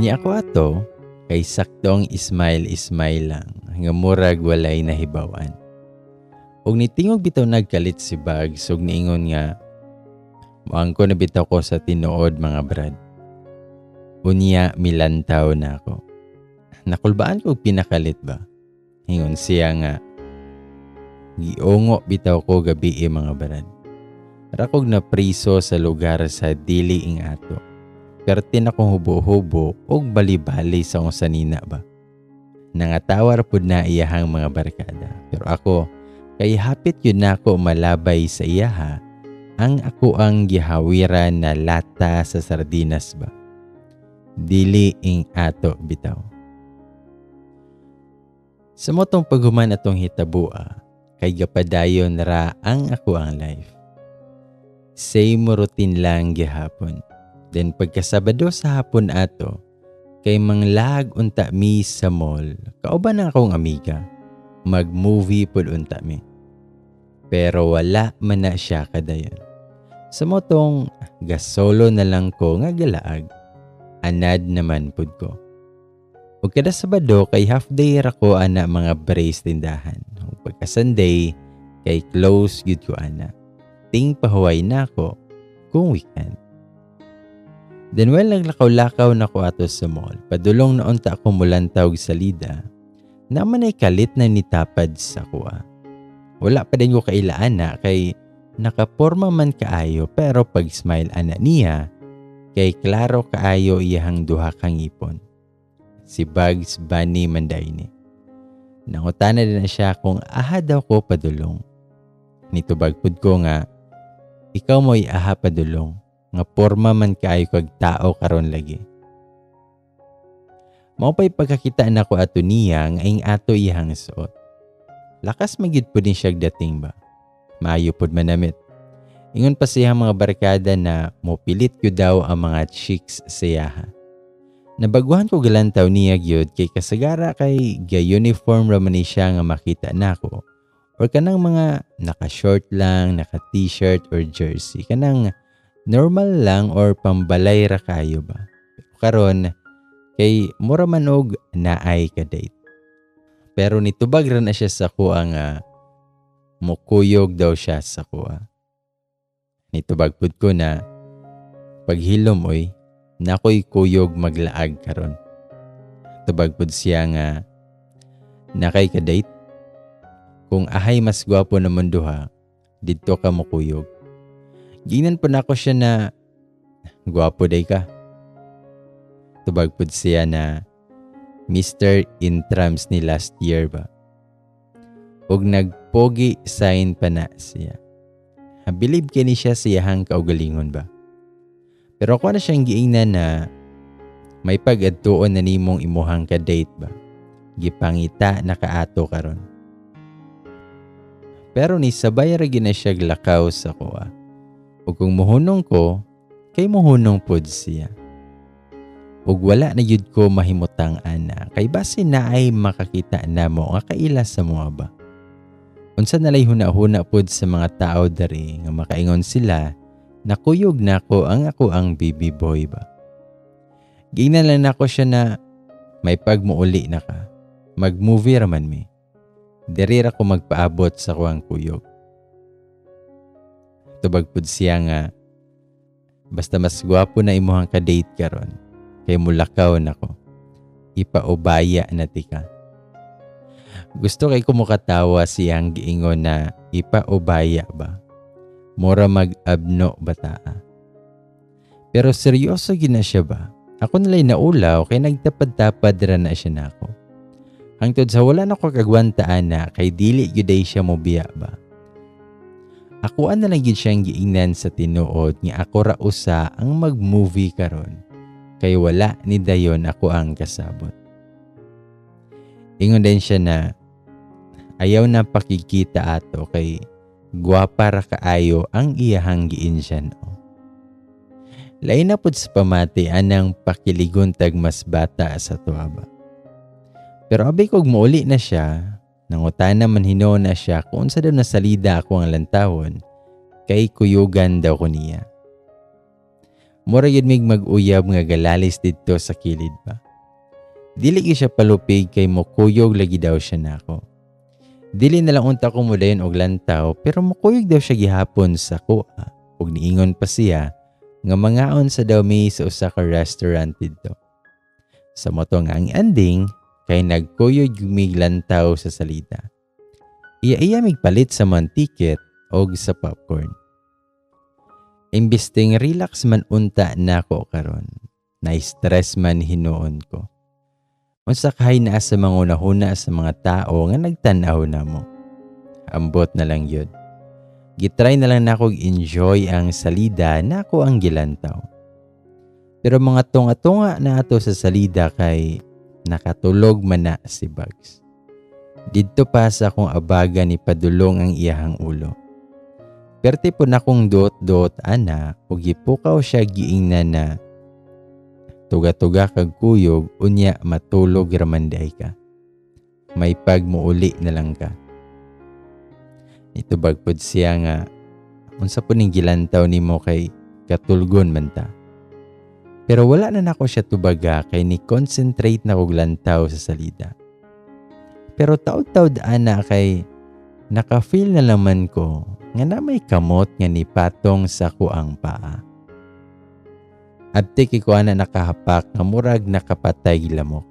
Unya ako ato, kay saktong ismail-ismail lang, nga murag walay nahibawan. Ug nitingog bitaw nagkalit si Bags ug niingon nga, Muang ko na bitaw ko sa tinuod mga brad. Unya milantaw na ako. Nakulbaan ko pinakalit ba? Hingon siya nga, Giungo bitaw ko gabi eh, mga brad. Rakog na priso sa lugar sa dili ing ato. Pertin akong hubo-hubo og bali-bali sa kung sanina ba. Nangatawar pud na iyahang mga barkada. Pero ako, kay hapit yun na ako malabay sa iyaha, ang ako ang gihawiran na lata sa sardinas ba. Dili ing ato bitaw. Sa motong paghuman atong hitabua, kay gapadayon ra ang ako ang life. Same routine lang gihapon. Then pagkasabado sa hapon ato, kay manglag unta mi sa mall, kauban na akong amiga. Mag-movie pud unta mi. Pero wala man na siya kadayon. Sa motong gasolo na lang ko nga galaag, anad naman pud ko. Ug kada Sabado kay half day ra ko ana mga brace tindahan. Pagka Sunday kay close gyud ko ana. Ting pahuway na ako kung weekend. Then well naglakaw-lakaw na ko ato sa mall. Padulong na unta ako mulantaw sa lida. Naman ay kalit na nitapad sa kuha. Wala pa din ko kailaan na kay nakaporma man kaayo pero pag smile ana niya kay klaro kaayo iyahang duha kang ipon si Bugs Bunny Mandayni. Nangutana din na siya kung aha daw ko padulong. Nitubagpod ko nga, ikaw mo'y aha padulong, nga porma man kaayo kag tao karon lagi. Mao pa'y pagkakita na ko ato niya nga ing ato iyang suot. Lakas magid po din siya dating ba? Maayo pod manamit. Ingon pa siya mga barkada na mopilit ko daw ang mga chicks siyaha. Nabaguhan ko galantaw niya gyud kay kasagara kay ga-uniform raman ni siya nga makita nako. Or kanang mga naka-short lang, naka-t-shirt or jersey. Kanang normal lang or pambalay ra kayo ba. Karon kay mura man og naay ka date. Pero nitubag ra na siya sa kuha nga mukuyog daw siya sa kuha. Nitubag pud ko na paghilom oy nakoy kuyog maglaag karon. Tubag pud siya nga nakay ka date kung ahay mas gwapo naman duha didto ka mo kuyog. Ginan po nako siya na gwapo day ka. Tubag pud siya na Mr. Intrams ni last year ba. Og nagpogi sign pa na siya. Habilib kini siya siyahang kaugalingon ba. Pero ako na siyang giingnan na may pag-adtuon na nimong imuhang ka-date ba? Gipangita na kaato karon. Pero ni sabay ra na siya lakaw sa kuha. Ug kung muhunong ko, kay muhunong pod siya. Ug wala na yud ko mahimutang ana, kay base na ay makakita na mo nga kaila sa mga ba. Unsa nalay huna-huna pod sa mga tao dari nga makaingon sila nakuyog na ko ang ako ang baby boy ba. Gingnan lang ako siya na may pagmuuli na ka. Mag-movie raman mi. Diri ra ko magpaabot sa kuang kuyog. Tubagpud siya nga basta mas gwapo na imuhang ka-date karon kay mulakaw nako. Ipaubaya na tika. Gusto kay kumukatawa siyang giingon na ipaubaya ba? Mora mag-abno bataa. Pero seryoso gina siya ba? Ako nalay naulaw kay nagtapad-tapad ra na siya nako. Hangtod sa wala na ko kagwantaan na kay dili gyuday siya mobiya ba. Ako na lang gyud siyang giingnan sa tinuod nga ako ra usa ang mag-movie karon kay wala ni dayon ako ang kasabot. Ingon din siya na ayaw na pakikita ato kay gwapa ra kaayo ang iyahang giinsyan o. Lain sa pamati anang pakiligon tag mas bata sa tuaba. Pero abay kog muuli na siya, nangutana man hino na siya kung unsa daw nasalida ako ang lantawon, kay kuyugan daw ko niya. Mura yun mig mag-uyab nga galalis dito sa kilid ba. Dili siya palupig kay mukuyog lagi daw siya nako. Dili na lang unta ko mulayon og lantaw pero mukuyog daw siya gihapon sa kuha ug niingon pa siya nga mangaon sa daw may sa usa ka restaurant dito. Sa moto nga ang ending kay nagkuyog mig lantaw sa salida. Iya-iya mig palit sa man ticket og sa popcorn. Imbis ting relax man unta nako karon. Na-stress man hinuon ko. Unsa kay naa sa mga unahuna sa mga tao nga nagtan-aw na mo. Ambot na lang yun. Gitry na lang nako enjoy ang salida nako ang gilantaw. Pero mga tunga-tunga na ato sa salida kay nakatulog man na si Bugs. Didto pa sa akong abaga ni padulong ang iyahang ulo. Perte po na kong dot-dot ana ug gipukaw siya giingnan na tuga-tuga kag kuyog unya matulog ramanday ka. May pagmuuli na lang ka. Ito bagpod siya nga unsa po ning gilantaw nimo kay katulgon man ta. Pero wala na nako siya tubaga kay ni concentrate na kog lantaw sa salida. Pero taud-taud ana kay naka-feel na naman ko nga na may kamot nga ni patong sa kuang paa. Abti ko na nakahapak nga murag nakapatay lamok.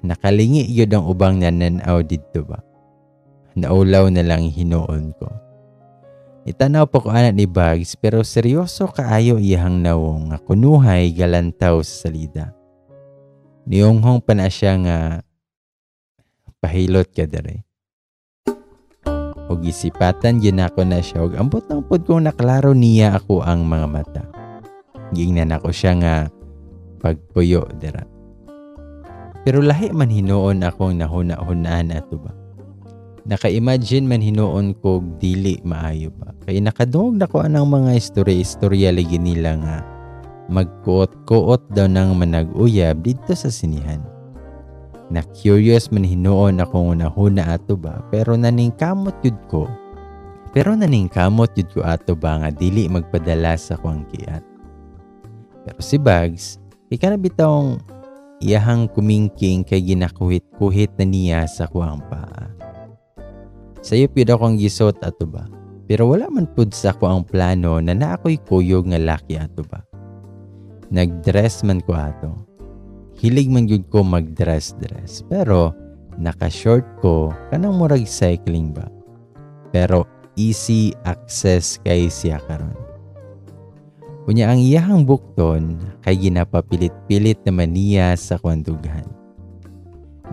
Nakalingi yun ang ubang nananaw dito ba? Naulaw na lang hinuon ko. Itanaw pa ko ana ni Bugs pero seryoso kaayo iyahang nawong nga kunuhay galantaw sa salida. Niyonghong pa na siya nga pahilot ka dere. Og isipatan yun ako na siya og ambot ng pod kong naklaro niya ako ang mga mata. Gingnan ako siya nga pagpuyo dira. Pero lahi man hinuon akong nahuna-hunaan ato ba. Naka-imagine man hinuon ko dili maayo ba. Kay nakadungog na ko anang mga istorya-istorya lagi nila nga magkuot-kuot daw ng manag-uyab dito sa sinihan. Na curious man hinuon ako nahuna ato ba pero naningkamot yud ko. Pero naningkamot yud ko ato ba nga dili magpadala sa kuang kiat. Pero si Bugs, ika na bitawng iyahang kumingking kay ginakuhit-kuhit na niya sa kuang paa. Sayo pid akong gisot ato ba? Pero wala man pud sa ako ang plano na naakoy kuyog nga laki ato ba. Nagdress man ko ato. Hilig man gyud ko magdress-dress. Pero naka-short ko kanang murag cycling ba. Pero easy access kay siya karon. Unya ang iyahang bukton kay ginapapilit-pilit naman niya sa kwandugan.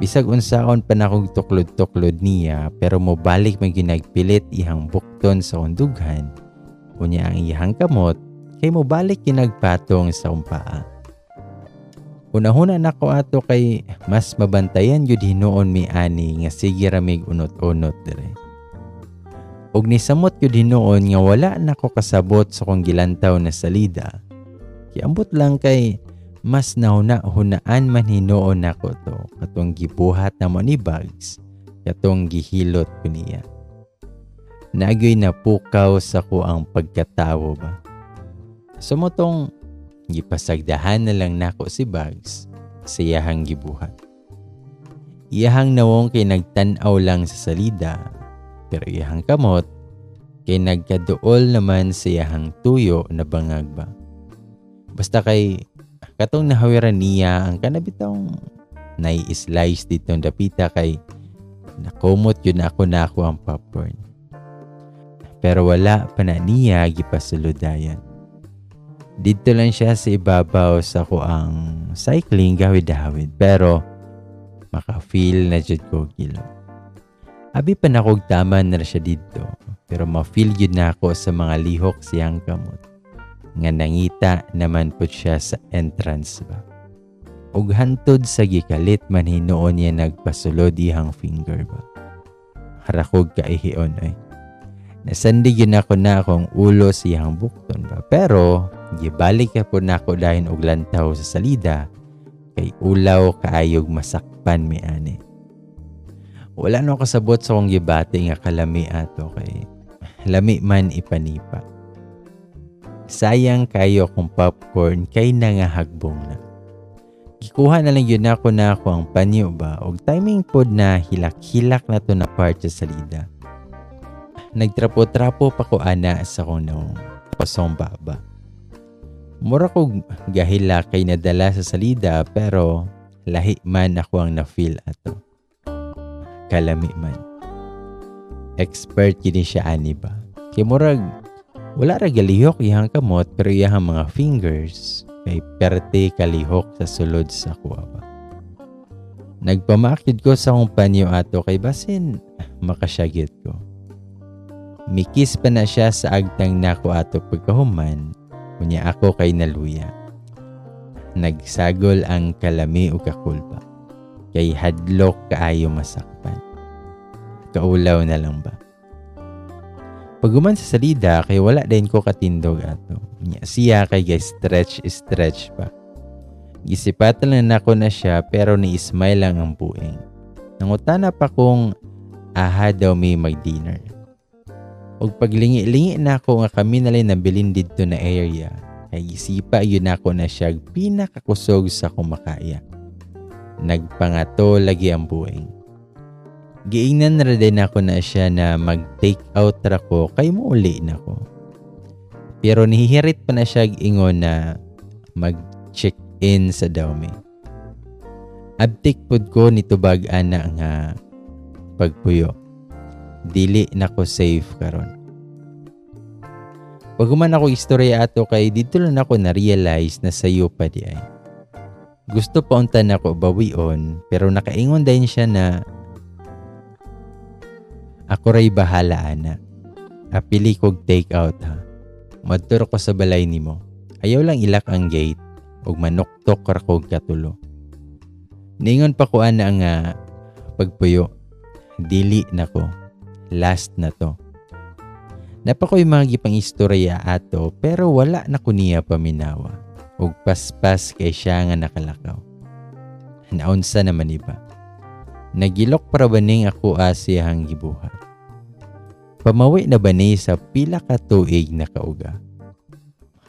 Bisag unsaon pa na kong tuklod-tuklod niya pero mobalik man ginagpilit ihang bukton sa kwandugan. Unya ang iyahang kamot kay mobalik ginagpatong sa umpaa. Unahuna na ko ato kay mas mabantayan yun hinuon mi ani nga sige ramig unot-unot dire. Og nisamot yun hinuon nga wala na ko kasabot sa kong gilantaw na salida. Kiambot lang kay mas nahuna-hunaan man hinuon nako to katong gibuhat na mo ni Bugs katong gihilot ko niya. Nagyoy na pukaw sa ko ang pagkatawo ba. Sumotong gipasagdahan na lang nako si Bugs sa iyahang gibuhat. Iyahang nawong kay nagtanaw lang sa salida pero iyahang kamot kay nagkaduol naman sa iyahang tuyo na bangag ba. Basta kay katong nahawiran niya ang kanabitong nai-slice dito dapita kay nakumot yun ako na ako ang popcorn. Pero wala pa na niya gipasuludayan. Dito lang siya sa ibabaw sa ko ang cycling gawid-hawid pero maka-feel na jud ko kilo. Abi pa nakog taman na siya dito pero ma-feel yun na ako sa mga lihok siyang kamot. Nga nangita naman po siya sa entrance ba. Ug hantod sa gikalit man hinuon niya nagpasulod ihang finger ba. Harakog ka ihion ay. Nasandig yun ako na akong ulo siyang bukton ba. Pero, gibalik ka po na ako dahil og lantaw sa salida kay ulaw kaayog masakpan mi ani. Wala no kasabot sa kong gibati nga kalami ato kay lami man ipanipa. Sayang kayo kung popcorn kay nangahagbong na. Gikuha na lang yun ako na ako ang panyo ba og timing pod na hilak-hilak na to na part sa salida. Nagtrapo-trapo pa ko ana sa kong naong pasong baba. Mura ko gahila kay nadala sa salida pero lahi man ako ang na-feel ato. Kalami man. Expert gini siya ani ba? Kay murag wala ra galihok iyang kamot pero iyang mga fingers kay perte kalihok sa sulod sa kuwa ba. Nagpamakid ko sa panyo ato kay basin makasyagit ko. Mikis pa na siya sa agtang nako ato pagkahuman Kunya ako kay naluya. Nagsagol ang kalami o kakulpa. Kay hadlok kaayo masakpan. Kaulaw na lang ba? Paguman sa salida kay wala din ko katindog ato. Nya siya kay gay stretch stretch pa. Gisipatan lang nako na siya pero ni-smile lang ang bueng. Nangutana pa kung aha daw may mag-dinner. Og paglingi-lingi na ako nga kami nalay nabilin dito na area, kay isipa yun ako na siya pinakakusog sa kumakaya. Nagpangato lagi ang bueng. Giingnan na din ako na siya na mag-take out ra ko kay muuli na ko. Pero nihihirit pa na siya ingon na mag-check in sa dawmi. Abtik pod ko nitubag ana nga pagpuyo dili nako safe karon. Pag man ako istorya ato kay dito lang ako na-realize na sayo pa di ay. Gusto pa unta nako bawion pero nakaingon din siya na ako ray bahala ana. Apili kog take out ha. Madtur ko sa balay nimo. Ayaw lang ilak ang gate ug manuktok ra kog katulo. Ningon pa ko ana nga pagpuyo. Dili nako last na to. Napakoy mga gipang istorya ato pero wala na kuniya paminawa. Ug paspas kay siya nga nakalakaw. Naunsa naman iba. Nagilok para baning ako asihang gibuhat. Pamawi na ba ni sa pila ka tuig na kauga?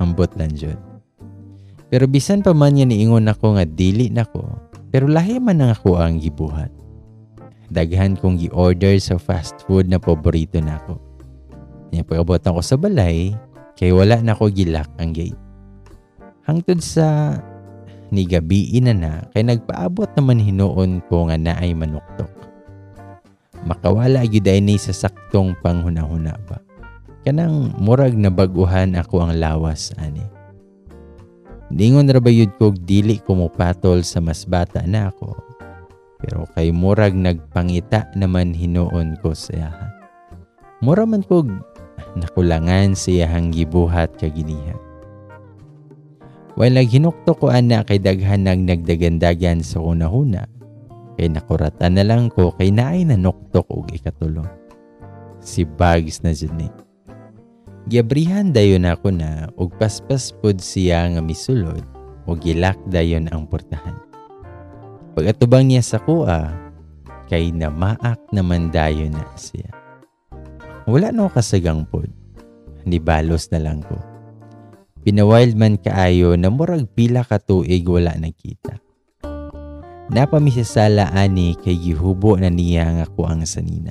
Hambot lang dyan. Pero bisan pa man niya niingon ako nga dili nako, pero lahi man ang ako ang gibuhat daghan kong gi-order sa fast food na paborito nako. Nya pag-abot ko sa balay, kay wala na ko gilak ang gate. Hangtod sa ni gabi na na, kay nagpaabot naman hinuon ko nga naay manuktok. Makawala gyud ni sa saktong panghuna-huna ba. Kanang murag na baguhan ako ang lawas ani. Ningon ra ba yun ko dili ko sa mas bata na ako pero kay murag nagpangita naman hinuon ko siya. Mura man kog nakulangan siyahang gibuhat kaginiha. While naghinukto ko ana kay daghan nag nagdagandagan sa una-huna, kay nakuratan na lang ko kay naay nanuktok og ikatulo. Si Bugs na dyan ni. Giabrihan dayon ako na og paspas pod siya nga misulod o gilak dayon ang portahan. Pagatubang niya sa kuha, kay namaak naman dayo na siya. Wala no kasagang pod. Ni balos na lang ko. Pinawild man kaayo na murag pila ka tuig wala nakita. Napamisasala ani kay gihubo na niya nga ko ang sanina.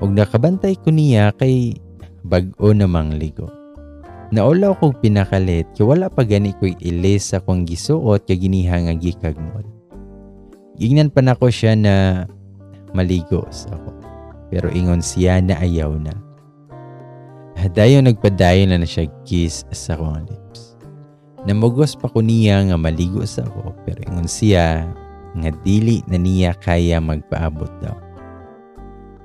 Og nakabantay ko niya kay bag-o namang ligo. Naulaw kong pinakalit kay wala pa gani ko'y ilis sa kong gisuot kay giniha nga gikagmol. Gingnan pa na ko siya na maligo sa ako. Pero ingon siya na ayaw na. Dayon nagpadayon na na siya kiss sa akong lips. Namugos pa ko niya nga maligo sa ako pero ingon siya nga dili na niya kaya magpaabot daw.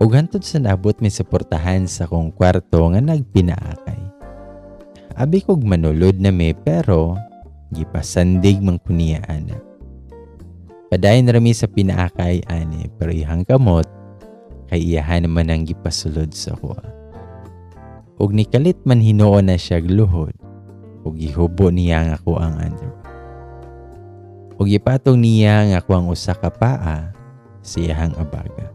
Ug hantod sa nabot may suportahan sa kong kwarto nga nagpinaakay. Abi kog manulod na me pero gipasandig man kuniya ana. Padayon rami sa pinaakay ani pero ihang kamot kay iyahan naman ang gipasulod sa kuha. Ug nikalit man hinuon na siya gluhod ug gihubo niya nga ako ang underwear. Ug ipatong niya nga ako ang usa ka paa sa iyahang abaga.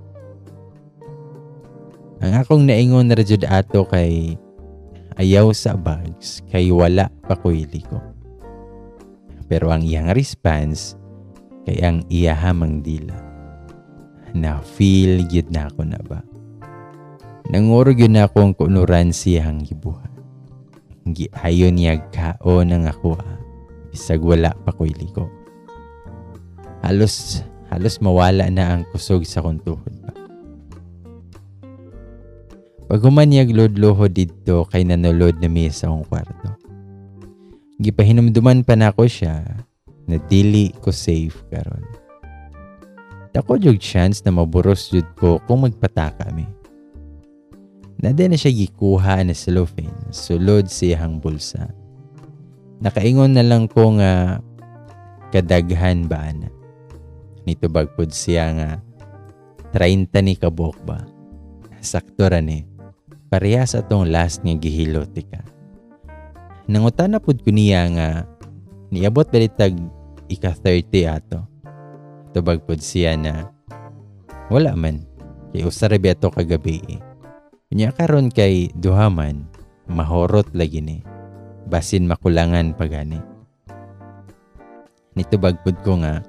Ang akong naingon na jud ato kay ayaw sa bags kay wala pa kuili ko. Pero ang iyang response kay ang iyahamang dila. Na feel gyud na ako na ba. Nanguro gyud na akong kunuran siyang gibuhat. Giayon niya kao ng ako ah. Bisag wala pa kuili ko. Halos, halos mawala na ang kusog sa kuntuhod pa. Pag humanyag lod-luho dito kay nanulod na miya sa akong kwarto. Gipahinumduman pa na ako siya na dili ko safe karon. Dako jud chance na maburos jud ko kung magpataka mi. Nade na siya gikuha na cellophane sulod siyang bulsa. Nakaingon na lang ko nga kadaghan ba na. Nito bagpod siya nga 30 ni kabok ba. Sakto ra ni. Parehas atong last nga gihilot ka. Nangutan na pud ko niya nga niabot balitag ika 30 ato. Tubag pod siya na wala man kay usarabi ato kagabi eh. Nya karon kay duhaman mahorot lagi ni. Basin makulangan pagani. Nitubag pod ko nga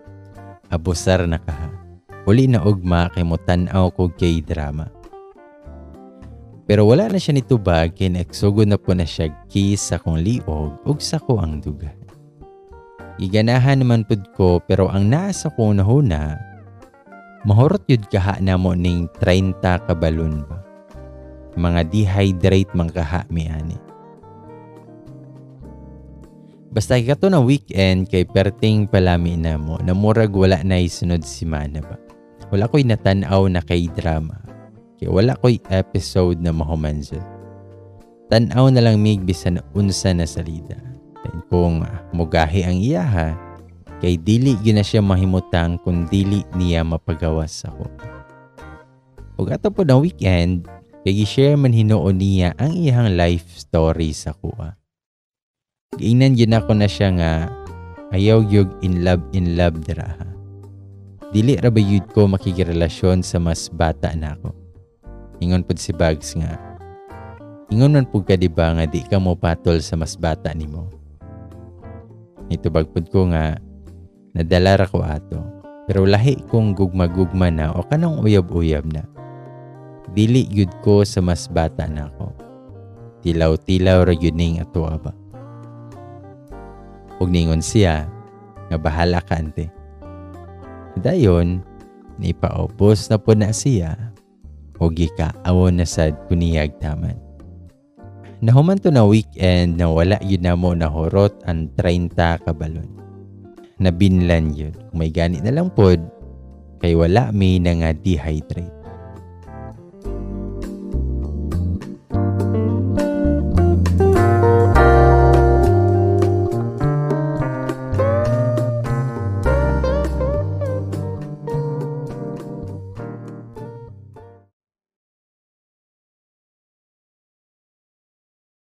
abusar na ka. Uli na ugma kay mo tan-aw ko kay drama. Pero wala na siya nitubag kay nagsugod na po na siya kiss sa kong liog ug sa ko ang duga. Iganahan naman pud ko pero ang nasa ko nahuna mahorot yun kaha na mo ning 30 ka balon ba. Mga dehydrate man kaha mi ani. Basta kato na weekend kay perting palami na mo na murag wala na isunod si Mana ba. Wala ko'y natanaw na kay drama. Kaya wala ko'y episode na mahumanso. Tanaw na lang mig bisan unsa na salida. Then kung mugahi ang iyaha, kay dili gyud na siya mahimutang kung dili niya mapagawas ako. Ug ato po na weekend, kay gi-share man hinuon niya ang iyang life story sa kuha. Giingnan gyud ako na siya nga ayaw gyud in love in love diraha. Dili ra ba yun ko makikirelasyon sa mas bata na ako. Ingon pud si Bags nga. Ingon man pud ka di nga di ka mo patol sa mas bata nimo. Ito bagpod ko nga nadala ra ko ato. Pero lahi kong gugma-gugma na o kanang uyab-uyab na. Dili yun ko sa mas bata na ako. Tilaw-tilaw ra yun ning ato ba. Ug ningon siya nga bahala ka ante. Dayon, nipaubos na po na siya o gikaawon na sad kuniyag taman. Nahuman to na weekend na wala yun na mo nahurot ang 30 ka balon. Nabinlan yun. May gani na lang pod, kay wala may na nga dehydrate.